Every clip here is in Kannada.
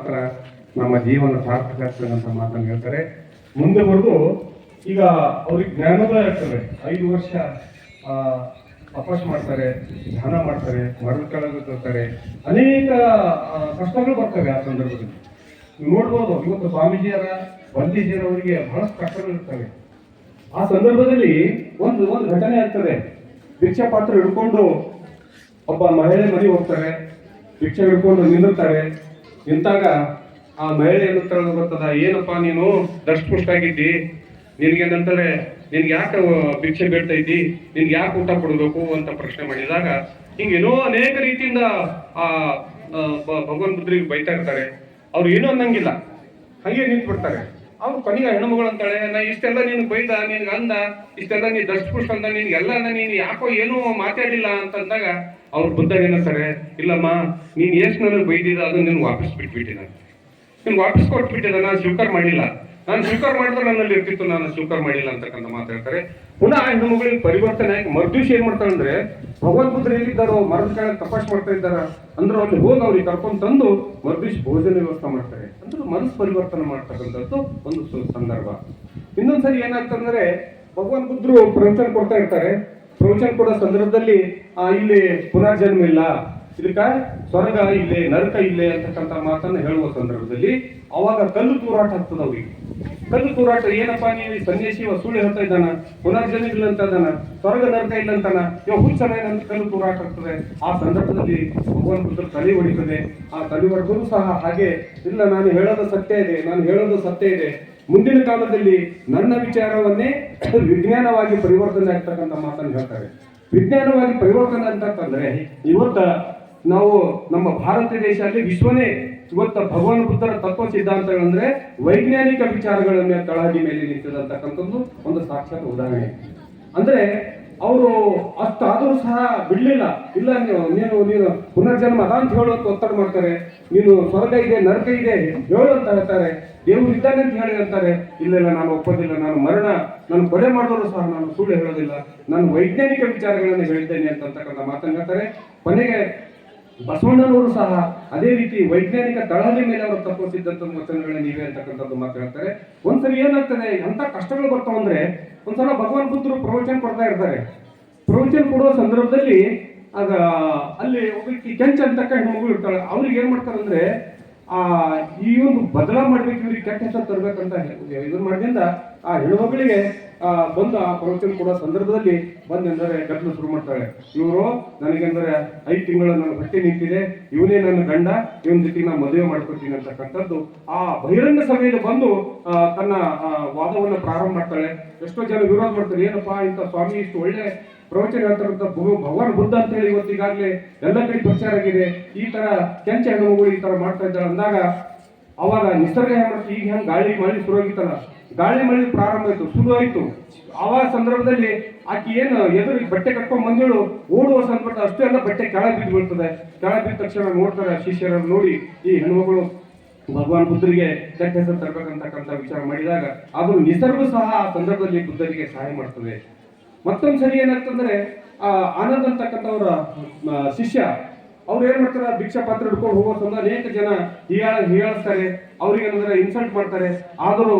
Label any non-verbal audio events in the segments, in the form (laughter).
ಮಾತ್ರ ನಮ್ಮ ಜೀವನ ಸಾರ್ಥಕ ಆಗ್ತದೆ ಅಂತ ಮಾತನ್ನು ಹೇಳ್ತಾರೆ. ಮುಂದೆ ಬರೆದು ಈಗ ಅವ್ರಿಗೆ ಜ್ಞಾನೋದಯ ಆಗ್ತದೆ. ಐದು ವರ್ಷ ಆ, ತಪಸ್ ಮಾಡ್ತಾರೆ ಧ್ಯಾನ ಮಾಡ್ತಾರೆ ಮರದ ಕೆಳಗೆ ತರ್ತಾರೆ. ಅನೇಕ ಕಷ್ಟಗಳು ಬರ್ತವೆ ಆ ಸಂದರ್ಭದಲ್ಲಿ. ನೋಡ್ಬೋದು ಇವತ್ತು ಸ್ವಾಮೀಜಿಯರ ಬಂದೀಜಿಯರವರಿಗೆ ಬಹಳಷ್ಟು ಕಷ್ಟಗಳು ಇರ್ತವೆ. ಆ ಸಂದರ್ಭದಲ್ಲಿ ಒಂದು ಒಂದು ಘಟನೆ ಆಗ್ತದೆ. ಭಿಕ್ಷಾ ಪಾತ್ರ ಹಿಡ್ಕೊಂಡು ಒಬ್ಬ ಮಹಿಳೆ ಮನೆ ಹೋಗ್ತಾರೆ. ಭಿಕ್ಷೆ ಹಿಡ್ಕೊಂಡು ನಿಲ್ಲುತ್ತಾರೆ ನಿಂತಾಗ ಆ ಮಹಿಳೆ ತರಲು ಗೊತ್ತದ ಏನಪ್ಪ ನೀನು? ದಷ್ಟಪುಷ್ಟಾಗಿದ್ದಿ ನಿನ್ಗೇನಂತಾರೆ ನಿನ್ಗೆ ಯಾಕೆ ಭಿಕ್ಷೆ ಬೇಡ್ತಾ ಇದ್ದಿ? ನಿನ್ಗೆ ಯಾಕೆ ಊಟ ಕೊಡಬೇಕು? ಅಂತ ಪ್ರಶ್ನೆ ಮಾಡಿದಾಗ ಹಿಂಗೇನೋ ಅನೇಕ ರೀತಿಯಿಂದ ಆ ಭಗವಾನ್ ಬುದ್ಧರಿಗೆ ಬೈತಾ ಇರ್ತಾರೆ. ಅವ್ರು ಏನೂ ಅನ್ನಂಗಿಲ್ಲ. ಹಂಗೆ ನಿಂತು ಅವ್ರು ಕೊನೆಗೆ ಹೆಣ್ಮಗಳು ಅಂತಾಳೆ, ನಾ ಇಷ್ಟೆಲ್ಲ ನೀನು ಬೈದ, ನಿನ್ಗೆ ಅಂದ, ಇಷ್ಟೆಲ್ಲ ನೀ ದಷ್ಟಪುಷ್ಟ ಅಂದ ನಿನ್ಗೆಲ್ಲ ನೀನು ಯಾಕೋ ಏನೂ ಮಾತಾಡಿಲ್ಲ ಅಂತಂದಾಗ ಅವ್ರು ಬಂದಾಗ ಏನಂತಾರೆ ಇಲ್ಲಮ್ಮ, ನೀನು ಎಷ್ಟು ನನಗೆ ಬೈದಿದ ಅದು ನಿನ್ಗೆ ವಾಪಸ್ ಬಿಟ್ಬಿಟ್ಟಿದ. ನೀನು ವಾಪಸ್ ಕೊಟ್ಬಿಟ್ಟಿದ ನಾನು ಸ್ವೀಕಾರ ಮಾಡಿಲ್ಲ. ನಾನು ಸ್ವೀಕಾರ ಮಾಡಿದ್ರೆ ನನ್ನಲ್ಲಿ ಇರ್ತಿತ್ತು ನಾನು ಸ್ವೀಕಾರ ಮಾಡಿಲ್ಲ ಅಂತಕ್ಕಂಥ ಮಾತಾಡ್ತಾರೆ ಪುನಃ ಆ ಹೆಣ್ಣುಮಗಳಿಗೆ ಪರಿವರ್ತನೆ ಆಗಿ ಮರ್ದಿವ್ಸ ಏನ್ ಮಾಡ್ತಾಳೆ ಅಂದ್ರೆ ಭಗವಂತ ಬುದ್ಧರು ಎಲ್ಲಿದ್ದಾರೋ ಮರದ ಕೆಳಗೆ ತಪಾಸ್ ಮಾಡ್ತಾ ಇದ್ದಾರ ಅಂದ್ರೆ ಅಲ್ಲಿ ಹೋಗಿ ಅವ್ರಿಗೆ ಕರ್ಕೊಂಡು ತಂದು ಮರ್ದಿವ್ಸ ಭೋಜನ ವ್ಯವಸ್ಥೆ ಮಾಡ್ತಾರೆ. ಅಂದ್ರೆ ಮನಸ್ಸು ಪರಿವರ್ತನೆ ಮಾಡ್ತಕ್ಕಂಥದ್ದು ಒಂದು ಸಂದರ್ಭ. ಇನ್ನೊಂದ್ಸರಿ ಏನಾಗ್ತಂದ್ರೆ ಭಗವಾನ್ ಬುದ್ಧರು ಪ್ರವಚನ ಕೊಡ್ತಾ ಇರ್ತಾರೆ. ಪ್ರವಚನ ಕೊಡೋ ಸಂದರ್ಭದಲ್ಲಿ ಆ, ಇಲ್ಲಿ ಪುನರ್ಜನ್ಮ ಇಲ್ಲ. ಇದಕ್ಕ ಸ್ವರ್ಗ ಇಲ್ಲೇ ನರಕ ಇಲ್ಲೇ ಅಂತಕ್ಕಂಥ ಮಾತನ್ನ ಹೇಳುವ ಸಂದರ್ಭದಲ್ಲಿ ಅವಾಗ ಕಲ್ಲು ತೂರಾಟ ಹಾಕ್ತದ ಅವ್ರಿಗೆ ಕಲ್ಲು ತೂರಾಟ, ಏನಪ್ಪಾ ನೀವು ಸನ್ಯಾಸಿ ಇವ ಸುಳ್ಳು ಹೇಳ್ತಾ ಇದ್ದಾನ? ಪುನರ್ಜನ್ಮ ಅಂತ ಇದ್ದಾನ ಸ್ವರ್ಗ ನರಕ ಇಲ್ಲ ಅಂತಾನ ಇವ ಹುಚ್ಚನ ಏನಂತ ಕಲ್ಲು ತೂರಾಟ ಆಗ್ತದೆ ಆ ಸಂದರ್ಭದಲ್ಲಿ ಭಗವಾನ್ ಬುದ್ಧರು ತಲೆ ಹೊಡಿತದೆ ಆ ತಲೆ ಹೊಡೆದರೂ ಸಹ ಹಾಗೆ, ಇಲ್ಲ, ನಾನು ಹೇಳೋದು ಸತ್ಯ ಇದೆ, ನಾನು ಹೇಳೋದು ಸತ್ಯ ಇದೆ. ಮುಂದಿನ ಕಾಲದಲ್ಲಿ ನನ್ನ ವಿಚಾರವನ್ನೇ (coughs) ವಿಜ್ಞಾನವಾಗಿ ಪರಿವರ್ತನೆ ಆಗ್ತಕ್ಕಂಥ ಮಾತನ್ನು ಹೇಳ್ತಾರೆ. ವಿಜ್ಞಾನವಾಗಿ ಪರಿವರ್ತನೆ ಅಂತಂದ್ರೆ, ಇವತ್ತ ನಾವು ನಮ್ಮ ಭಾರತ ದೇಶ ಅಲ್ಲಿ ವಿಶ್ವನೇ ಇವತ್ತ ಭಗವಾನ್ ಬುದ್ಧರ ತತ್ವ ಸಿದ್ಧಾಂತಗಳಂದ್ರೆ ವೈಜ್ಞಾನಿಕ ವಿಚಾರಗಳನ್ನ ತಳಹದಿ ಮೇಲೆ ನಿಂತಿದಂತಕ್ಕಂಥದ್ದು ಒಂದು ಸಾಕ್ಷಾತ್ ಉದಾಹರಣೆ. ಅಂದ್ರೆ ಅವರು ಅಷ್ಟಾದರೂ ಸಹ ಬಿಡ್ಲಿಲ್ಲ. ಇಲ್ಲ ನೀನು ನೀನು ಪುನರ್ಜನ್ಮ ಅದ ಅಂತ ಹೇಳುವಂತ ಒತ್ತಡ ಮಾಡ್ತಾರೆ. ನೀನು ಸ್ವರ್ಗ ಇದೆ, ನರಕ ಇದೆ, ಹೇಳು ಅಂತ ಹೇಳ್ತಾರೆ. ದೇವರು ಇದ್ದಾನೆ ಅಂತ ಹೇಳಿ ಅಂತಾರೆ. ಇಲ್ಲ ಇಲ್ಲ, ನಾನು ಒಪ್ಪೋದಿಲ್ಲ, ನಾನು ಮರಣ, ನಾನು ಕೊಲೆ ಮಾಡಿದ್ರು ಸಹ ನಾನು ಸುಳ್ಳು ಹೇಳೋದಿಲ್ಲ. ನಾನು ವೈಜ್ಞಾನಿಕ ವಿಚಾರಗಳನ್ನು ಹೇಳಿದ್ದೇನೆ ಅಂತಕ್ಕಂಥ ಮಾತನ್ನು ಹೇಳ್ತಾರೆ. ಕೊನೆಗೆ ಬಸವಣ್ಣನವರು ಸಹ ಅದೇ ರೀತಿ ವೈಜ್ಞಾನಿಕ ತಳಹದಿ ಮೇಲೆ ಅವರು ತಪ್ಪಿಸಿದ್ದಂಥ ವಚನಗಳನ್ನ ನೀವೇ ಅಂತಕ್ಕಂಥದ್ದು ಮಾತಾಡ್ತಾರೆ ಒಂದ್ಸರಿ ಏನಾಗ್ತದೆ, ಎಂಥ ಕಷ್ಟಗಳು ಬರ್ತಾವಂದ್ರೆ ಒಂದ್ಸಲ ಭಗವಾನ್ ಬುದ್ಧರು ಪ್ರವಚನ ಕೊಡ್ತಾ ಇರ್ತಾರೆ. ಪ್ರವಚನ ಕೊಡುವ ಸಂದರ್ಭದಲ್ಲಿ ಆಗ ಅಲ್ಲಿ ಒಬ್ಬಕ್ಕೆ ಕೆಂಚ ಅಂತಕ್ಕ ಹೆಣ್ಮಗಳು ಇರ್ತಾಳೆ, ಅವ್ರಿಗೆ ಏನ್ ಮಾಡ್ತಾರಂದ್ರೆ ಆ, ಈ ಒಂದು ಬದಲಾ ಮಾಡ್ಬೇಕು, ಇವ್ರಿಗೆ ಕೆಟ್ಟ ಹೆಸರು ತರ್ಬೇಕಂತ ಇದನ್ನ ಮಾಡಿದಿಂದ ಆ ಹೆಣ್ಮಗಳಿಗೆ ಆ, ಬಂದು ಪ್ರವಚನ ಕೊಡೋ ಸಂದರ್ಭದಲ್ಲಿ ಬಂದೆಂದರೆ ಗದ್ದಲು ಶುರು ಮಾಡ್ತಾಳೆ ಇವರು ನನಗೆಂದರೆ ಐದು ತಿಂಗಳು ನನ್ನ ಹೊಟ್ಟೆ ನಿಂತಿದೆ, ಇವನೇ ನನ್ನ ಗಂಡ, ಇವನ್ ಜೊತೆಗೆ ನಾನು ಮದುವೆ ಮಾಡ್ಕೊತೀನಿ ಅಂತಕ್ಕಂಥದ್ದು. ಆ ಬಹಿರಂಗ ಸಭೆಯಲ್ಲಿ ಬಂದು ತನ್ನ ವಾದವನ್ನು ಪ್ರಾರಂಭ ಮಾಡ್ತಾಳೆ. ಎಷ್ಟೋ ಜನ ವಿರೋಧ ಮಾಡ್ತಾರೆ, ಏನಪ್ಪಾ ಇಂಥ ಸ್ವಾಮಿ ಇಷ್ಟು ಒಳ್ಳೆ ಪ್ರವಚನ ಹೇಳ್ತಾರಂತ ಭಗ- ಭಗವಾನ್ ಬುದ್ಧ ಅಂತ ಹೇಳಿ ಇವತ್ತು ಈಗಾಗಲೇ ಎಲ್ಲ ಕಡೆ ಪ್ರಚಾರ ಆಗಿದೆ. ಈ ತರ ಕೆಂಚ ಹೆಣ್ಣುಮಗಳು ಈ ತರ ಮಾಡ್ತಾ ಇದ್ದಾರೆ ಅಂದಾಗ, ಅವಾಗ ನಿಸರ್ಗ ಏನ್ ಮಾಡ್ತೀವಿ ಈಗ ಹೆಂಗ್ ಗಾಳಿ ಮಾಡಿ ಶುರು ಆಗಿತ್ತಲ್ಲ? ಗಾಳಿ ಮಳೆ ಪ್ರಾರಂಭ ಆಯಿತು, ಶುರು ಆಯಿತು. ಆ ಸಂದರ್ಭದಲ್ಲಿ ಆಕೆ ಏನು ಎದುರು ಬಟ್ಟೆ ಕಟ್ಕೊಂಡ್ ಬಂದಳು, ಓಡುವ ಸಂದರ್ಭ ಅಷ್ಟೇ ಎಲ್ಲ ಬಟ್ಟೆ ಕೆಳಗೆ ಬಿದ್ದು ಬೀಳ್ತದೆ. ಕೆಳಗೆ ಬಿದ್ದ ತಕ್ಷಣ ನೋಡ್ತಾರೆ ಶಿಷ್ಯರನ್ನು ನೋಡಿ, ಈ ಹೆಣ್ಮಗಳು ಭಗವಾನ್ ಬುದ್ಧರಿಗೆ ಕೆಟ್ಟ ಹೆಸರು ತರಬೇಕಂತಕ್ಕಂಥ ವಿಚಾರ ಮಾಡಿದಾಗ, ಅದು ನಿಸರ್ಗ ಸಹ ಆ ಸಂದರ್ಭದಲ್ಲಿ ಬುದ್ಧರಿಗೆ ಸಹಾಯ ಮಾಡ್ತದೆ. ಮತ್ತೊಂದು ಸರಿ ಏನಾಗ್ತಂದ್ರೆ, ಆ ಆನಂದ್ ಅಂತಕ್ಕಂಥವರ ಶಿಷ್ಯ ಅವ್ರು ಏನ್ ಮಾಡ್ತಾರೆ? ಭಿಕ್ಷಾ ಪಾತ್ರ ಹಿಡ್ಕೊಂಡು ಹೋಗೋ ಸಂದ ಅನೇಕ ಜನ ಹೀಯಾಳ ಅವ್ರಿಗೆ ಏನಂದ್ರೆ ಇನ್ಸಲ್ಟ್ ಮಾಡ್ತಾರೆ. ಆದರೂ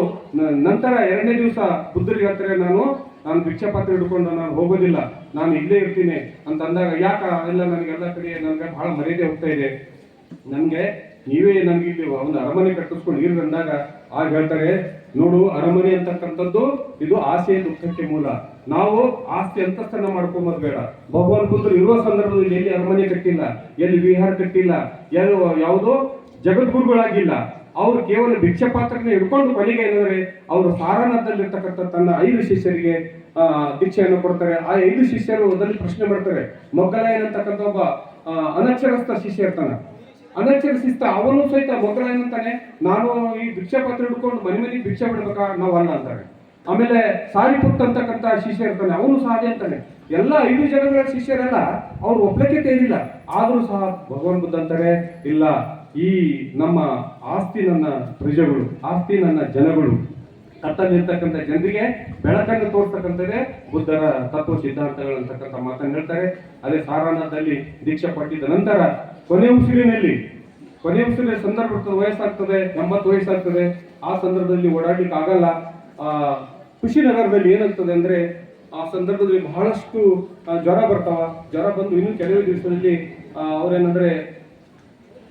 ನಂತರ ಎರಡನೇ ದಿವಸ ಬುದ್ಧರಿಗೆ ಹೇಳ್ತಾರೆ, ನಾನು ನಾನು ಭಿಕ್ಷಾ ಪಾತ್ರ ಹಿಡ್ಕೊಂಡು ನಾನು ಹೋಗೋದಿಲ್ಲ. ನಾನು ಇಲ್ಲೇ ಇರ್ತೀನಿ. ಅಂತ ಅಂದಾಗ, ಯಾಕ? ಎಲ್ಲ ನನಗೆಲ್ಲ ಕಡೆ ನನಗೆ ಬಹಳ ಮರ್ಯಾದೆ ಹೋಗ್ತಾ ಇದೆ. ನನ್ಗೆ ನೀವೇ ನನಗೆ ಇಲ್ಲಿ ಒಂದು ಅರಮನೆ ಕಟ್ಟಿಸ್ಕೊಂಡು ಇರ್ರಿ ಅಂದಾಗ, ಆಗ ಹೇಳ್ತಾರೆ, ನೋಡು, ಅರಮನೆ ಅಂತಕ್ಕಂಥದ್ದು, ಇದು ಆಸೆಯ ದುಃಖಕ್ಕೆ ಮೂಲ. ನಾವು ಆಸ್ತಿ ಅಂತಸ್ತನ್ನ ಮಾಡ್ಕೊಂಬದ್ ಬೇಡ ಭಗವಾನ್ ಬುದ್ಧರು ಇರುವ ಸಂದರ್ಭದಲ್ಲಿ ಎಲ್ಲಿ ಅರಮನೆ ಕಟ್ಟಿಲ್ಲ, ಎಲ್ಲಿ ವಿಹಾರ ಕಟ್ಟಿಲ್ಲ, ಎಲ್ಲ ಯಾವುದೋ ಜಗದ್ಗುರುಗಳಾಗಿಲ್ಲ, ಅವರು ಕೇವಲ ಭಿಕ್ಷೆ ಪಾತ್ರನ ಹಿಡ್ಕೊಂಡು ಕೊನೆಗೆ ಏನಂದ್ರೆ ಅವರು ಸಾರನಾಥದಲ್ಲಿರ್ತಕ್ಕಂಥ ತನ್ನ ಐದು ಶಿಷ್ಯರಿಗೆ ಭಿಕ್ಷೆಯನ್ನು ಕೊಡ್ತಾರೆ. ಆ ಐದು ಶಿಷ್ಯರು ಅದರಲ್ಲಿ ಪ್ರಶ್ನೆ ಮಾಡ್ತಾರೆ. ಮೊಗ್ಗಲಾಯನ್ ಅಂತಕ್ಕಂಥ ಒಬ್ಬ ಅನಕ್ಷರಸ್ಥ ಶಿಷ್ಯ ಇರ್ತಾನೆ. ಅನಕ್ಷರಸ್ಥ ಅವನು ಸಹಿತ ಮೊಗ್ಗಲ ಅಂತಾನೆ. ನಾನು ಈ ಭಿಕ್ಷೆ ಪಾತ್ರ ಹಿಡ್ಕೊಂಡು ಮನೆ ಮನೆಗೆ ಭಿಕ್ಷೆ ಬಿಡ್ಬೇಕಾ? ನಾವು ಅಲ್ಲ ಅಂತಾರೆ. ಆಮೇಲೆ ಸಾರಿಪುತ್ ಅಂತಕ್ಕಂಥ ಶಿಷ್ಯ ಇರ್ತಾನೆ, ಅವನು ಸಹ ಅದೇ ಅಂತಾನೆ. ಎಲ್ಲ ಐದು ಜನಗಳ ಶಿಷ್ಯರೆಲ್ಲ ಅವ್ರು ಒಪ್ಲಿಕ್ಕೆ ತೇರಿಲ್ಲ. ಆದರೂ ಸಹ ಭಗವಾನ್ ಬುದ್ಧ ಅಂತಾರೆ, ಇಲ್ಲ, ಈ ನಮ್ಮ ಆಸ್ತಿ ನನ್ನ ಪ್ರಜೆಗಳು, ಆಸ್ತಿ ನನ್ನ ಜನಗಳು. ಕತ್ತಲ್ಲಿರ್ತಕ್ಕಂಥ ಜನರಿಗೆ ಬೆಳಕನ್ನು ತೋರ್ತಕ್ಕಂಥದ್ದೇ ಬುದ್ಧರ ತತ್ವ ಸಿದ್ಧಾಂತಗಳು ಅಂತಕ್ಕಂಥ ಮಾತನ್ನು ಹೇಳ್ತಾರೆ. ಅದೇ ಸಾರಾನಾಥದಲ್ಲಿ ದೀಕ್ಷೆ ಪಟ್ಟಿದ ನಂತರ ಕೊನೆ ಉಸಿರಿನಲ್ಲಿ, ಕೊನೆ ಉಸಿರಿನ ಸಂದರ್ಭ ವಯಸ್ಸಾಗ್ತದೆ, ಎಂಬತ್ತು ವಯಸ್ಸಾಗ್ತದೆ, ಆ ಸಂದರ್ಭದಲ್ಲಿ ಓಡಾಡ್ಲಿಕ್ಕೆ ಆಗಲ್ಲ. ಆ ಕುಶಿನಗರದಲ್ಲಿ ಏನಾಗ್ತದೆ ಅಂದ್ರೆ ಆ ಸಂದರ್ಭದಲ್ಲಿ ಬಹಳಷ್ಟು ಜ್ವರ ಬರ್ತಾವ. ಜ್ವರ ಬಂದು ಇನ್ನು ಕೆಲವೇ ದಿವಸದಲ್ಲಿ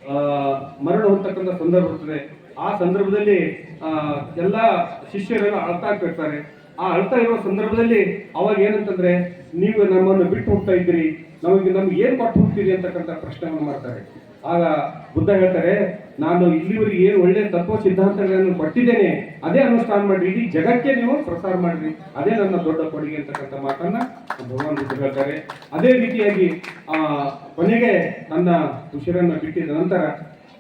ಆ, ಮರಳು ಹೊಂದತಕ್ಕಂಥ ಸಂದರ್ಭ ಬರ್ತದೆ ಆ ಸಂದರ್ಭದಲ್ಲಿ ಎಲ್ಲ ಶಿಷ್ಯರೆಲ್ಲ ಅಳ್ತಾ ಇರ್ತಾರೆ. ಆ ಅಳ್ತಾ ಇರುವ ಸಂದರ್ಭದಲ್ಲಿ ಅವಾಗ ಏನಂತಂದ್ರೆ ನೀವು ನಮ್ಮನ್ನು ಬಿಟ್ಟು ಹೋಗ್ತಾ ಇದ್ದೀರಿ. ನಮಗೆ ನಮ್ಗೆ ಏನ್ ಕೊಟ್ಟು ಹೋಗ್ತೀರಿ ಅಂತಕ್ಕಂಥ ಪ್ರಶ್ನೆಯನ್ನು ಮಾಡ್ತಾರೆ. ಆಗ ಬುದ್ಧ ಹೇಳ್ತಾರೆ, ನಾನು ಇಲ್ಲಿವರೆಗೆ ಏನು ಒಳ್ಳೆ ತತ್ವ ಸಿದ್ಧಾಂತಗಳನ್ನು ಕೊಟ್ಟಿದ್ದೇನೆ ಅದೇ ಅನುಷ್ಠಾನ ಮಾಡಿ, ಇಡೀ ಜಗಕ್ಕೆ ನೀವು ಪ್ರಸಾರ ಮಾಡ್ರಿ. ಅದೇ ನನ್ನ ದೊಡ್ಡ ಕೊಡುಗೆ ಅಂತಕ್ಕಂಥ ಮಾತನ್ನ ಭಗವಾನ್ ಬುದ್ಧ ಹೇಳ್ತಾರೆ. ಅದೇ ರೀತಿಯಾಗಿ, ಆ, ಕೊನೆಗೆ ನನ್ನ ಉಸಿರನ್ನು ಬಿಟ್ಟಿದ ನಂತರ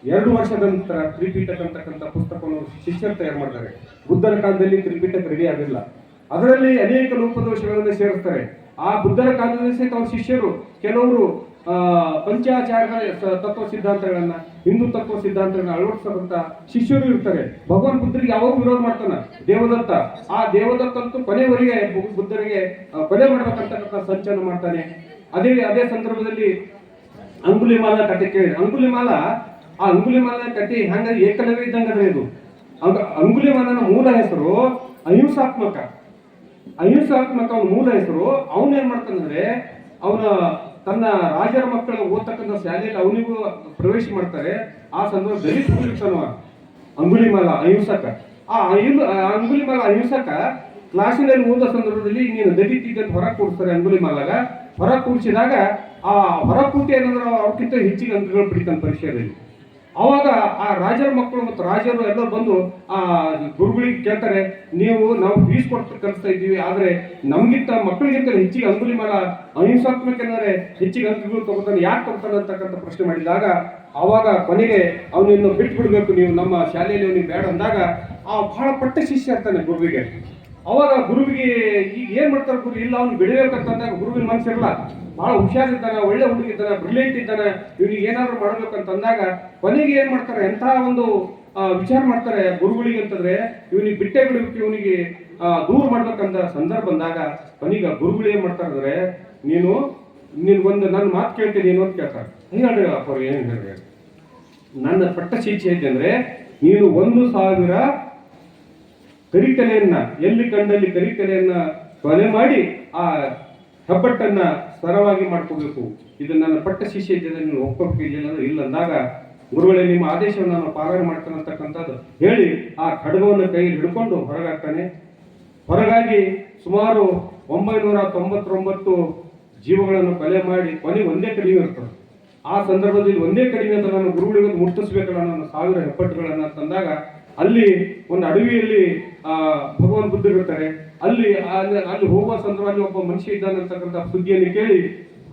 ಎರಡು ವರ್ಷದ ನಂತರ ತ್ರಿಪೀಠಕ ಅಂತಕ್ಕಂಥ ಪುಸ್ತಕವನ್ನು ಶಿಷ್ಯರು ತಯಾರು ಮಾಡ್ತಾರೆ. ಬುದ್ಧನ ಕಾಲದಲ್ಲಿ ತ್ರಿಪೀಠಕ ರೆಡಿ ಆಗಿಲ್ಲ. ಅದರಲ್ಲಿ ಅನೇಕ ಲೋಪದೋಷಗಳನ್ನು ಸೇರಿಸ್ತಾರೆ. ಆ ಬುದ್ಧನ ಕಾಲದಲ್ಲಿ ಸಹಿತ ಅವ್ರ ಶಿಷ್ಯರು. ಕೆಲವರು ಆ, ಪಂಚಾಚಾರ್ಯ ಸ- ತತ್ವ ಸಿದ್ಧಾಂತಗಳನ್ನ ಹಿಂದೂ ತತ್ವ ಸಿದ್ಧಾಂತಗಳನ್ನ ಅಳವಡಿಸತಕ್ಕಂತ ಶಿಷ್ಯರು ಇರ್ತಾರೆ. ಭಗವಾನ್ ಬುದ್ಧರಿಗೆ ಯಾವಾಗ ವಿರೋಧ ಮಾಡ್ತಾನ. ದೇವದತ್ತ. ಆ ದೇವದತ್ತಂತೂ ಕೊನೆವರೆಗೆ ಬುದ್ಧರಿಗೆ ಕೊಲೆ ಮಾಡ್ಬೇಕಂತಕ್ಕಂಥ ಸಂಚನ ಮಾಡ್ತಾನೆ. ಅದೇ ಅದೇ ಸಂದರ್ಭದಲ್ಲಿ ಅಂಗುಲಿಮಾಲ ಕತೆ ಕೇಳಿ ಅಂಗುಲಿಮಾಲ ಆ ಅಂಗುಲಿಮಾಲ ಕತೆ ಹಂಗ ಏಕಲವ್ಯ ಇದ್ದಂಗದ ಇದು. ಅಂಗ- ಅಂಗುಲಿಮಾಲನ ಮೂಲ ಹೆಸರು ಅಹಿಂಸಾತ್ಮಕ. ಅಹಿಂಸಾತ್ಮಕ ಅವನ ಮೂಲ ಹೆಸರು ಅವನೇನ್ ಮಾಡ್ತಾನಂದ್ರೆ ಅವನ ತನ್ನ ರಾಜರ ಮಕ್ಕಳ ಓದ್ತಕ್ಕಂಥ ಶಾಲೆಯಲ್ಲಿ ಅವನಿಗೂ ಪ್ರವೇಶ ಮಾಡ್ತಾರೆ. ಆ ಸಂದರ್ಭದಲ್ಲಿ ಹುಡುಗಿರ್ತಾನವ ಅಂಗುಲಿಮಾಲ ಅಹಿಂಸಕ. ಆ ಅಹಿಂ- ಅಂಗುಲಿಮಾಲ ಅಹಿಂಸಕ ಕ್ಲಾಸಿನಲ್ಲಿ ಓದೋ ಸಂದರ್ಭದಲ್ಲಿ ನೀನು ಅಂತ ಹೊರ ಕೂಡಿಸ್ತಾರೆ ಅಂಗುಲಿಮಾಲಾಗ. ಹೊರ ಕೂಡಿಸಿದಾಗ ಆ ಹೊರ ಕೂಟಿ ಏನಂದ್ರೆ ಅವ್ರಕ್ಕಿಂತ ಹೆಚ್ಚಿಗೆ ಅಂಕಗಳು ಪಡಿತಾನೆ ಪರೀಕ್ಷೆಯಲ್ಲಿ ಅವಾಗ ಆ ರಾಜರ ಮಕ್ಕಳು ಮತ್ತು ರಾಜರು ಎಲ್ಲ ಬಂದು ಆ ಗುರುಗಳಿಗೆ ಕೇಳ್ತಾರೆ, ನೀವು, ನಾವು ಫೀಸ್ ಕೊಟ್ಟು ಕಲಿಸ್ತಾ ಇದ್ದೀವಿ, ಆದರೆ ನಮಗಿಂತ ಮಕ್ಕಳಿಗಿಂತ ಹೆಚ್ಚಿಗೆ ಅಂಗುಲಿಮಾಲ ಅಹಿಂಸಾತ್ಮಕ ಏನಾದ್ರೆ ಹೆಚ್ಚಿಗೆ ಅಂಕಗಳು ತಗೋತಾನೆ ಯಾಕೆ ತಗೋತಾನೆ ಅಂತಕ್ಕಂಥ ಪ್ರಶ್ನೆ ಮಾಡಿದಾಗ ಆವಾಗ ಕೊನೆಗೆ ಅವನನ್ನು ಬಿಟ್ಟು ಬಿಡಬೇಕು ನೀವು ನಮ್ಮ ಶಾಲೆಯಲ್ಲಿ ಅವನಿಗೆ ಬೇಡ ಅಂದಾಗ, ಆ ಬಹಳ ಪಟ್ಟ ಶಿಷ್ಯ ಇರ್ತಾನೆ ಗುರುವಿಗೆ. ಅವಾಗ ಗುರುವಿಗೆ ಈಗ ಏನು ಮಾಡ್ತಾರೆ ಗುರು ಇಲ್ಲ ಅವ್ನು ಬೆಳಿಬೇಕಂತ ಗುರುವಿನ ಮನಸ್ಸಿರಲ್ಲ ಬಹಳ ಹುಷಾರಿದ್ದಾನೆ, ಒಳ್ಳೆ ಹುಡುಗಿದ್ದಾನೆ ಬ್ರಿಲಿಯಂಟ್ ಇದ್ದಾನೆ. ಇವನಿಗೆ ಏನಾದರೂ ಮಾಡ್ಬೇಕಂತ ಅಂದಾಗ ಕೊನೆಗೆ ಏನು ಮಾಡ್ತಾರೆ, ಎಂಥ ಒಂದು ವಿಚಾರ ಮಾಡ್ತಾರೆ ಗುರುಗಳಿಗೆ ಅಂತಂದ್ರೆ, ಇವನಿಗೆ ಬಿಟ್ಟೆ ಬಿಡಬೇಕು ಇವನಿಗೆ ದೂರ ಮಾಡ್ಬೇಕಂತ ಸಂದರ್ಭ ಬಂದಾಗ ಕೊನೆಗೆ ಗುರುಗಳು ಏನು ಮಾಡ್ತಾರೆ ಅಂದ್ರೆ, ನೀನು ನೀನು ಒಂದು ನನ್ನ ಮಾತು ಕೇಳ್ತೀನಿ, ನೀನು ಅಂತ ಕೇಳ್ತಾರೆ. ಹೇಳಿ ಅಪ್ಪ ಏನು ಹೇಳ್ರಿ? ನನ್ನ ಪಟ್ಟ ಐತೆ ಅಂದ್ರೆ, ನೀನು ಒಂದು ಸಾವಿರ ಕರಿಕಲೆಯನ್ನ ಎಲ್ಲಿ ಕಂಡಲ್ಲಿ ಕರಿಕಲೆಯನ್ನ ಕೊಲೆ ಮಾಡಿ ಆ ಹೆಬ್ಬಟ್ಟನ್ನ ಸರವಾಗಿ ಮಾಡ್ಕೋಬೇಕು. ಇದು ನನ್ನ ಪಟ್ಟ ಶಿಷ್ಯ ಇದ್ದರೆ ನೀವು ಅಂದ್ರೆ ಇಲ್ಲ ಅಂದಾಗ, ಗುರುಗಳೇ ನಿಮ್ಮ ಆದೇಶವನ್ನು ನಾನು ಪಾಲನೆ ಮಾಡ್ತಾನೆ ಅಂತಕ್ಕಂಥದ್ದು ಹೇಳಿ ಆ ಖಡ್ಗವನ್ನು ಕೈಯಲ್ಲಿ ಹಿಡ್ಕೊಂಡು ಹೊರಗಾಗ್ತಾನೆ. ಹೊರಗಾಗಿ ಸುಮಾರು ಒಂಬೈನೂರ ತೊಂಬತ್ತೊಂಬತ್ತು ಜೀವಗಳನ್ನು ಕೊಲೆ ಮಾಡಿ ಕೊನೆ ಒಂದೇ ಕಡಿಮೆ ಇರ್ತದೆ ಆ ಸಂದರ್ಭದಲ್ಲಿ ಒಂದೇ ಕಡಿಮೆ ಅಂತ ನಾನು ಗುರುಗಳಿಗೆ ಮುಟ್ಟಿಸ್ಬೇಕಲ್ಲ ನಾನು ಸಾವಿರ ಹೆಪ್ಪಟ್ಟುಗಳನ್ನು ತಂದಾಗ, ಅಲ್ಲಿ ಒಂದು ಅಡವಿಯಲ್ಲಿ ಭಗವಾನ್ ಬುದ್ಧ ಇರ್ತಾರೆ ಅಲ್ಲಿ ಅಲ್ಲಿ ಹೋಗುವ ಸಂದರ್ಭದಲ್ಲಿ ಒಬ್ಬ ಮನುಷ್ಯ ಇದ್ದಾನೆ ಅಂತಕ್ಕಂಥ ಸುದ್ದಿಯನ್ನು ಕೇಳಿ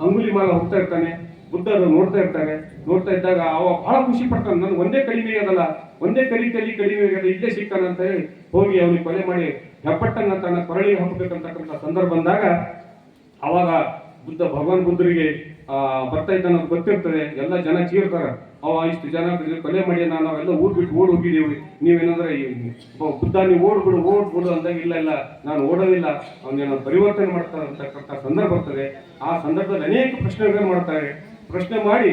ಅಂಗುಲಿಮಾಲ ಹೋಗ್ತಾ ಇರ್ತಾನೆ ಬುದ್ಧರು ನೋಡ್ತಾ ಇರ್ತಾರೆ ನೋಡ್ತಾ ಇದ್ದಾಗ ಅವ ಬಹಳ ಖುಷಿ ಪಡ್ತಾನೆ ನನ್ಗೆ ಒಂದೇ ಕಡಿಮೆ ಅದಲ್ಲ, ಒಂದೇ ಕಲಿ ಕಲಿ ಕಡಿಮೆ ಆಗಲ್ಲ ಇಲ್ಲೇ ಸಿಕ್ಕಾನ ಅಂತ ಹೇಳಿ ಹೋಗಿ ಅವನಿಗೆ ಕೊಲೆ ಮಾಡಿ ಹೆಪ್ಪಟ್ಟನ್ನ ತನ್ನ ಕೊರಳಿಗೆ ಹಾಕಬೇಕಂತಕ್ಕಂಥ ಸಂದರ್ಭ ಬಂದಾಗ ಅವಾಗ ಬುದ್ಧ, ಭಗವಾನ್ ಬುದ್ಧರಿಗೆ ಬರ್ತಾ ಇದ್ದಾನೆ ಗೊತ್ತಿರ್ತದೆ, ಎಲ್ಲ ಜನ ಚೀರ್ತಾರ ಅವ ಇಷ್ಟು ಜನ ಕೊಲೆ ಮಾಡಿ ನಾನು ನಾವೆಲ್ಲ ಊರ್ ಬಿಟ್ಟು ಓಡ್ ಹೋಗಿದ್ದೀವಿ. ನೀವೇನಂದ್ರೆ ಬುದ್ಧ ನೀವು ಓಡ್ಬಿಡು ಓಡ್ಬಿಡು ಅಂದಾಗ ಇಲ್ಲ ಇಲ್ಲ, ನಾನು ಓಡೋದಿಲ್ಲ. ಅವನೇನೋ ಪರಿವರ್ತನೆ ಮಾಡ್ತಾರೆ ಅಂತಕ್ಕಂಥ ಸಂದರ್ಭ ಬರ್ತದೆ. ಆ ಸಂದರ್ಭದಲ್ಲಿ ಅನೇಕ ಪ್ರಶ್ನೆಗಳನ್ನು ಮಾಡ್ತಾರೆ. ಪ್ರಶ್ನೆ ಮಾಡಿ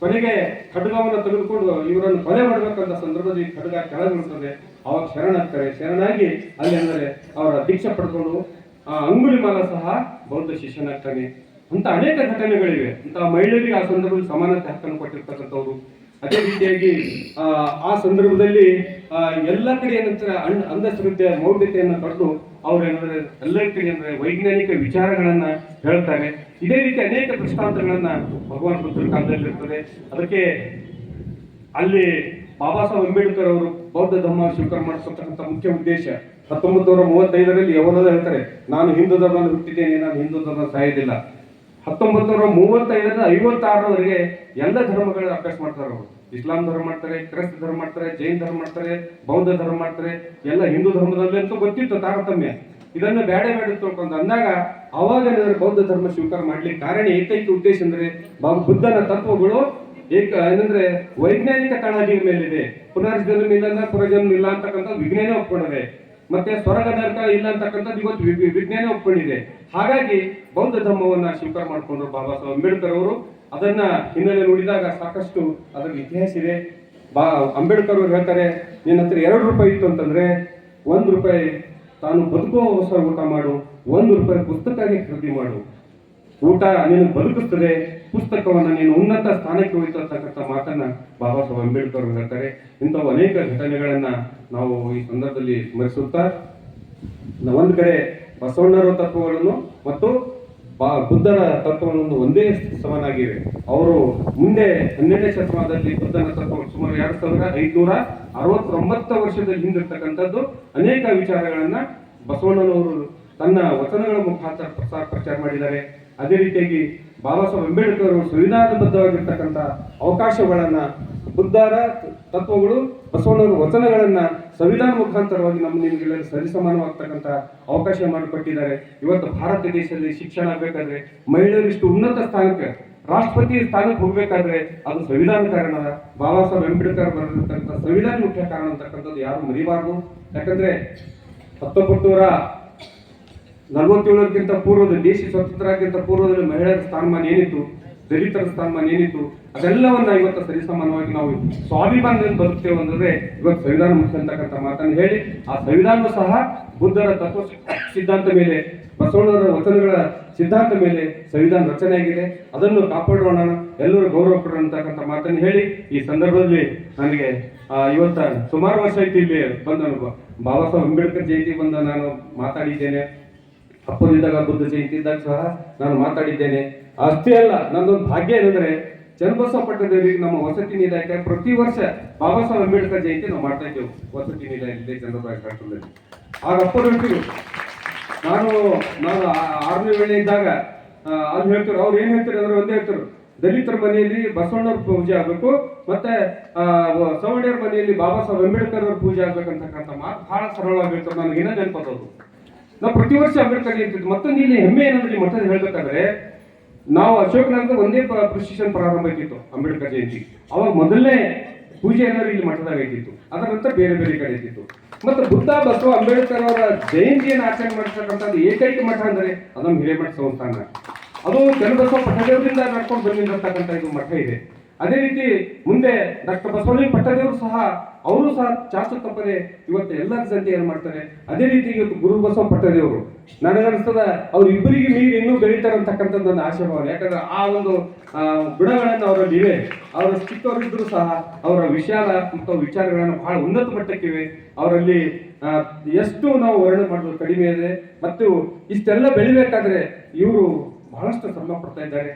ಕೊನೆಗೆ ಖಡ್ಗವನ್ನು ತೆಗೆದುಕೊಂಡು ಇವರನ್ನು ಕೊಲೆ ಮಾಡಬೇಕಂತ ಸಂದರ್ಭದಲ್ಲಿ ಖಡ್ಗ ಕೆಳಗಿರುತ್ತದೆ. ಅವಾಗ ಶರಣಾಗ್ತಾರೆ ಶರಣಾಗಿ ಅಲ್ಲಿ ಅಂದರೆ ಅವರ ದೀಕ್ಷೆ ಪಡ್ಕೊಂಡು ಆ ಅಂಗುಲಿಮಾಲ ಸಹ ಬೌದ್ಧ ಶಿಷ್ಯನಾಗ್ತಾನೆ. ಅಂತ ಅನೇಕ ಘಟನೆಗಳಿವೆ. ಅಂತ ಮಹಿಳೆಯರಿಗೆ ಆ ಸಂದರ್ಭದಲ್ಲಿ ಸಮಾನತೆ ಹಕ್ಕನ್ನು ಕೊಟ್ಟಿರ್ತಕ್ಕಂಥವ್ರು. ಅದೇ ರೀತಿಯಾಗಿ ಆ, ಸಂದರ್ಭದಲ್ಲಿ ಎಲ್ಲ ಕಡೆ ಏನಂತಾರೆ ಅಣ್ ಅಂಧಶ್ರದ್ಧೆ ಮೌಢ್ಯತೆಯನ್ನು ಅವ್ರು ಏನಂದ್ರೆ ಎಲ್ಲ ಕಡೆ ಅಂದರೆ ವೈಜ್ಞಾನಿಕ ವಿಚಾರಗಳನ್ನ ಹೇಳ್ತಾರೆ. ಇದೇ ರೀತಿ ಅನೇಕ ದೃಷ್ಟಾಂತಗಳನ್ನ ಭಗವಾನ್ ಬುದ್ಧರ ಕಾಲದಲ್ಲಿ ಇರ್ತದೆ ಅದಕ್ಕೆ ಅಲ್ಲಿ ಬಾಬಾ ಸಾಹೇಬ್ ಅಂಬೇಡ್ಕರ್ ಅವರು ಬೌದ್ಧ ಧರ್ಮ ಸ್ವೀಕಾರ ಮಾಡಿಸ್ತಕ್ಕಂಥ ಮುಖ್ಯ ಉದ್ದೇಶ ಹತ್ತೊಂಬತ್ತು ನೂರ ಮೂವತ್ತೈದರಲ್ಲಿ ಯವನದ ಹೇಳ್ತಾರೆ ನಾನು ಹಿಂದೂ ಧರ್ಮದಲ್ಲಿ ಹುಟ್ಟಿದ್ದೇನೆ ನಾನು ಹಿಂದೂ ಧರ್ಮ ಸಾಯೋದಿಲ್ಲ ಹತ್ತೊಂಬತ್ತು ನೂರ ಮೂವತ್ತೈದರಿಂದ ಐವತ್ತಾರರವರೆಗೆ ಎಲ್ಲ ಧರ್ಮಗಳ ಅಭ್ಯಾಸ ಮಾಡ್ತಾರೆ ಅವರು. ಇಸ್ಲಾಂ ಧರ್ಮ ಮಾಡ್ತಾರೆ, ಕ್ರೈಸ್ತ ಧರ್ಮ ಮಾಡ್ತಾರೆ, ಜೈನ್ ಧರ್ಮ ಮಾಡ್ತಾರೆ, ಬೌದ್ಧ ಧರ್ಮ ಮಾಡ್ತಾರೆ, ಎಲ್ಲ ಹಿಂದೂ ಧರ್ಮದಲ್ಲಿ ಅಂತೂ ಗೊತ್ತಿತ್ತು ತಾರತಮ್ಯ. ಇದನ್ನ ಬೇಡ ಬೇಡ ತಿಳ್ಕೊಂತ ಅಂದಾಗ ಅವಾಗ ಏನಾದ್ರೆ ಬೌದ್ಧ ಧರ್ಮ ಸ್ವೀಕಾರ ಮಾಡ್ಲಿಕ್ಕೆ ಕಾರಣ ಏಕೈಕ ಉದ್ದೇಶ ಅಂದ್ರೆ ಬುದ್ಧನ ತತ್ವಗಳು ಏಕ ಏನಂದ್ರೆ ವೈಜ್ಞಾನಿಕ ತಳಹದಿಯ ಮೇಲಿದೆ. ಪುನರ್ಜನ್ಮ ಇಲ್ಲ ಪುರಜನ್ಮ ಇಲ್ಲ ಅಂತಕ್ಕಂಥ ವಿಜ್ಞಾನ ಒಪ್ಕೊಂಡಿದೆ. ಮತ್ತೆ ಸ್ವರ್ಗ ನರಕ ಇಲ್ಲ ಅಂತಕ್ಕಂಥದ್ದು ಇವತ್ತು ವಿಜ್ಞಾನ ಒಪ್ಕೊಂಡಿದೆ. ಹಾಗಾಗಿ ಬೌದ್ಧ ಧರ್ಮವನ್ನ ಸ್ವೀಕಾರ ಮಾಡಿಕೊಂಡ್ರು ಬಾಬಾ ಸಾಹೇಬ್ ಅಂಬೇಡ್ಕರ್ ಅವರು. ಅದನ್ನ ಹಿನ್ನೆಲೆ ನೋಡಿದಾಗ ಸಾಕಷ್ಟು ಅದರ ಇತಿಹಾಸ ಇದೆ. ಬಾ, ಅಂಬೇಡ್ಕರ್ ಅವರು ಹೇಳ್ತಾರೆ, ನಿನ್ನ ಹತ್ರ ಎರಡು ರೂಪಾಯಿ ಇತ್ತು ಅಂತಂದ್ರೆ ಒಂದು ರೂಪಾಯಿ ತಾನು ಬದುಕುವ ಹೊಸ ಊಟ ಮಾಡು, ಒಂದು ರೂಪಾಯಿ ಪುಸ್ತಕಕ್ಕೆ ಖರೀದಿ ಮಾಡು. ಊಟ ನೀನು ಬದುಕುತ್ತದೆ ಪುಸ್ತಕವನ್ನ ನೀನು ಉನ್ನತ ಸ್ಥಾನಕ್ಕೆ ಹೋಯ್ತಕ್ಕಂಥ ಮಾತನ್ನ ಬಾಬಾ ಸಾಹೇಬ್ ಅಂಬೇಡ್ಕರ್ ಹೇಳ್ತಾರೆ. ಇಂಥವು ಅನೇಕ ಘಟನೆಗಳನ್ನ ನಾವು ಈ ಸಂದರ್ಭದಲ್ಲಿ ಸ್ಮರಿಸುತ್ತಾ ಒಂದ್ ಕಡೆ ಬಸವಣ್ಣರ ತತ್ವಗಳನ್ನು ಮತ್ತು ಬಾ- ಬುದ್ಧನ ಒಂದೇ ಸಮನಾಗಿವೆ. ಅವರು ಮುಂದೆ ಹನ್ನೆರಡನೇ ಶತಮಾನದಲ್ಲಿ ಬುದ್ಧನ ತತ್ವ ಸುಮಾರು ಎರಡು ಸಾವಿರ ಐದುನೂರ ಅರವತ್ತೊಂಬತ್ತು ವರ್ಷದಲ್ಲಿ ಹಿಂದಿರ್ತಕ್ಕಂಥದ್ದು, ಅನೇಕ ವಿಚಾರಗಳನ್ನ ಬಸವಣ್ಣನವರು ತನ್ನ ವಚನಗಳ ಮುಖಾಂತರ ಪ್ರಸಾರ ಪ್ರಚಾರ ಮಾಡಿದ್ದಾರೆ. ಅದೇ ರೀತಿಯಾಗಿ ಬಾಬಾ ಸಾಹೇಬ್ ಅಂಬೇಡ್ಕರ್ ಅವರು ಸಂವಿಧಾನಬದ್ಧವಾಗಿರ್ತಕ್ಕಂಥ ಅವಕಾಶಗಳನ್ನ ಬುದ್ಧರ ತತ್ವಗಳು, ಬಸವಣ್ಣವರ ವಚನಗಳನ್ನ ಸಂವಿಧಾನ ಮುಖಾಂತರವಾಗಿ ನಮ್ಮ ನಿಮಗೆಲ್ಲರೂ ಸರಿಸಮಾನವಾಗ್ತಕ್ಕಂಥ ಅವಕಾಶ ಮಾಡಿಕೊಟ್ಟಿದ್ದಾರೆ. ಇವತ್ತು ಭಾರತ ದೇಶದಲ್ಲಿ ಶಿಕ್ಷಣ ಆಗ್ಬೇಕಾದ್ರೆ ಮಹಿಳೆಯರು ಇಷ್ಟು ಉನ್ನತ ಸ್ಥಾನಕ್ಕೆ, ರಾಷ್ಟ್ರಪತಿ ಸ್ಥಾನಕ್ಕೆ ಹೋಗ್ಬೇಕಾದ್ರೆ ಅದು ಸಂವಿಧಾನ ಕಾರಣ. ಬಾಬಾ ಸಾಹೇಬ್ ಅಂಬೇಡ್ಕರ್ ಬರೆದಿರ್ತಕ್ಕಂಥ ಸಂವಿಧಾನ ಮುಖ್ಯ ಕಾರಣ ಅಂತಕ್ಕಂಥದ್ದು ಯಾರು ಮರಿಬಾರ್ದು. ಯಾಕಂದ್ರೆ ಹತ್ತೊಂಬತ್ತು ನೂರ ನಲವತ್ತೇಳಕ್ಕಿಂತ ಪೂರ್ವದ ದೇಶ ಸ್ವತಂತ್ರಕ್ಕಿಂತ ಪೂರ್ವದಲ್ಲಿ ಮಹಿಳೆಯರ ಸ್ಥಾನಮಾನ ಏನಿತ್ತು? ದಲಿತರ ಸ್ಥಾನಮಾನ ಏನಿತ್ತು? ಅದೆಲ್ಲವನ್ನ ಇವತ್ತು ಸರಿಸಮಾನವಾಗಿ ನಾವು ಸ್ವಾಭಿಮಾನದಿಂದ ಬದುಕ್ತೇವೆ ಅಂದ್ರೆ ಇವತ್ತು ಸಂವಿಧಾನ ಮುಖ್ಯ ಮಾತನ್ನು ಹೇಳಿ, ಆ ಸಂವಿಧಾನ ಸಹ ಬುದ್ಧರ ತತ್ವ ಸಿದ್ಧಾಂತ ಮೇಲೆ, ಬಸವಣ್ಣರ ವಚನಗಳ ಸಿದ್ಧಾಂತ ಮೇಲೆ ಸಂವಿಧಾನ ರಚನೆ ಆಗಿದೆ ಅದನ್ನು ಕಾಪಾಡೋಣ, ಎಲ್ಲರೂ ಗೌರವ ಕೊಡೋಣ ಅಂತಕ್ಕಂಥ ಮಾತನ್ನು ಹೇಳಿ, ಈ ಸಂದರ್ಭದಲ್ಲಿ ನನಗೆ ಇವತ್ತ ಸುಮಾರು ವರ್ಷ ಐತಿ ಇಲ್ಲಿ ಬಂದ ಬಾಬಾ ಸಾಹೇಬ್ ಅಂಬೇಡ್ಕರ್ ಜಯಂತಿ ಬಂದ ನಾನು ಮಾತಾಡಿದ್ದೇನೆ. ಅಪ್ಪನಿದ್ದಾಗ ಬುದ್ಧ ಜಯಂತಿ ಇದ್ದಾಗ ಸಹ ನಾನು ಮಾತಾಡಿದ್ದೇನೆ. ಅಷ್ಟೇ ಅಲ್ಲ, ನಂದೊಂದು ಭಾಗ್ಯ ಏನಂದ್ರೆ ಚನ್ನಬಸವಪಟ್ಟಣದಲ್ಲಿ ನಮ್ಮ ವಸತಿ ನಿಲಯಕ್ಕೆ ಪ್ರತಿ ವರ್ಷ ಬಾಬಾ ಸಾಹೇಬ್ ಅಂಬೇಡ್ಕರ್ ಜಯಂತಿ ನಾವು ಮಾಡ್ತಾ ಇದ್ದೇವೆ ವಸತಿ ನಿಲಯದಲ್ಲಿ ಚಂದ್ರಬಾಯಿ ಕಟ್ಟದಲ್ಲಿ ಆಗ ಅಪ್ಪರು ಹೇಳ್ತಿದ್ರು, ನಾನು ನಾನು ಆರ್ಮಿ ವೇಳೆ ಇದ್ದಾಗ ಅಲ್ಲಿ ಹೇಳ್ತಾರೆ ಅವ್ರು ಏನು ಹೇಳ್ತಾರೆ ಅಂದ್ರೆ ಒಂದೇ ಹೇಳ್ತಾರೆ ದಲಿತರ ಮನೆಯಲ್ಲಿ ಬಸವಣ್ಣವ್ರ ಪೂಜೆ ಆಗ್ಬೇಕು, ಮತ್ತೆ ಸವಣ್ಯರ ಮನೆಯಲ್ಲಿ ಬಾಬಾ ಸಾಹೇಬ್ ಅಂಬೇಡ್ಕರ್ ಅವ್ರ ಪೂಜೆ ಆಗ್ಬೇಕಂತಕ್ಕಂಥ ಮಾತು ಬಹಳ ಸರಳವಾಗಿ ಹೇಳ್ತಾರೆ. ನನಗೆ ಏನೋ ನೆನಪದದು ನಾವು ಪ್ರತಿ ವರ್ಷ ಅಂಬೇಡ್ಕರ್ ಜಯಂತಿ ಮತ್ತೊಂದು ಇಲ್ಲಿ ಹೆಮ್ಮೆ ಏನಂದ್ರೆ ಮಠದಲ್ಲಿ ಹೇಳ್ಬೇಕಾದ್ರೆ, ನಾವು ಅಶೋಕನಂತ ಒಂದೇ ಪ್ರೊಸಿಷನ್ ಪ್ರಾರಂಭ ಆಗಿತ್ತು ಅಂಬೇಡ್ಕರ್ ಜಯಂತಿ ಅವಾಗ ಮೊದಲನೇ ಪೂಜೆ ಏನಾದ್ರು ಇಲ್ಲಿ ಮಠದಾಗ ಆಗಿತ್ತು ಅದರ ನಂತರ ಬೇರೆ ಬೇರೆ ಕಡೆ ಇದ್ದಿತ್ತು. ಮತ್ತೆ ಬುದ್ಧ, ಬಸವ ಅಂಬೇಡ್ಕರ್ ಅವರ ಜಯಂತಿಯನ್ನು ಆಚರಣೆ ಮಾಡಿರ್ತಕ್ಕಂಥದ್ದು ಏಕೈಕ ಮಠ ಅಂದ್ರೆ ಅದು ಹಿರೇಮಠ ಸಂಸ್ಥಾನ. ಅದು ಜನಬಸವ ಪಠದೇವರಿಂದ ನಡ್ಕೊಂಡು ಬಂದಿರತಕ್ಕಂಥ ಇದು ಮಠ ಇದೆ. ಅದೇ ರೀತಿ ಮುಂದೆ ಡಾಕ್ಟರ್ ಬಸವಣ್ಣ ಪಟ್ಟದೇವರು ಸಹ, ಅವರು ಸಹ ಚಾಚು ತಪ್ಪದೆ ಇವತ್ತು ಎಲ್ಲರ ಜೊತೆ ಏನ್ ಮಾಡ್ತಾರೆ? ಅದೇ ರೀತಿ ಇವತ್ತು ಗುರು ಬಸವ ಪಟ್ಟದೇವರು ನನಗನ್ಸ್ತದ ಅವ್ರ ಇಬ್ಬರಿಗೆ ಮೀರಿ ಇನ್ನೂ ಬೆಳೀತಾರೆ ಅಂತಕ್ಕಂಥದ್ದು ಒಂದು ಆಶೆ ಭಾವನೆ ಯಾಕಂದ್ರೆ ಆ ಒಂದು ಗುಣಗಳನ್ನು ಅವರಲ್ಲಿ ಇವೆ. ಅವರ ಚಿಕ್ಕವರಿದ್ದರೂ ಸಹ ಅವರ ವಿಶಾಲ ಮತ್ತು ವಿಚಾರಗಳನ್ನು ಬಹಳ ಉನ್ನತ ಮಟ್ಟಕ್ಕಿವೆ ಅವರಲ್ಲಿ ಎಷ್ಟು ನಾವು ವರ್ಣನೆ ಮಾಡೋದು ಕಡಿಮೆ ಇದೆ. ಮತ್ತು ಇಷ್ಟೆಲ್ಲ ಬೆಳಿಬೇಕಾದ್ರೆ ಇವರು ಬಹಳಷ್ಟು ಶ್ರಮ ಪಡ್ತಾ ಇದ್ದಾರೆ.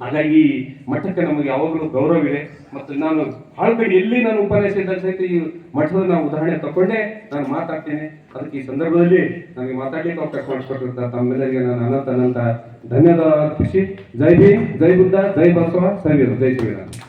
ಹಾಗಾಗಿ ಮಠಕ್ಕೆ ನಮಗೆ ಯಾವಾಗಲೂ ಗೌರವ ಇದೆ ಮತ್ತು ನಾನು ಹಾಳ್ಬೇಡಿ ಎಲ್ಲಿ ನಾನು ಉಪನ್ಯಾಸ ಸಹಿತ ಈ ಮಠದ ನಾನು ಉದಾಹರಣೆ ತಗೊಂಡೇ ನಾನು ಮಾತಾಡ್ತೇನೆ. ಅದಕ್ಕೆ ಈ ಸಂದರ್ಭದಲ್ಲಿ ನನಗೆ ಮಾತಾಡ್ಲಿಕ್ಕೆ ಅವಕಾಶ ಮಾಡಿಕೊಟ್ಟಿರ್ತ ತಮ್ಮೆಲ್ಲರಿಗೆ ನಾನು ಅನಂತ ಅನಂತ ಧನ್ಯವಾದ ಖುಷಿ. ಜೈ ಭೀಮ್, ಜೈ ಬುದ್ಧ, ಜೈ ಬಸವ ಸವಿರು ಜೈ ಶ್ರೀರಾಮ್.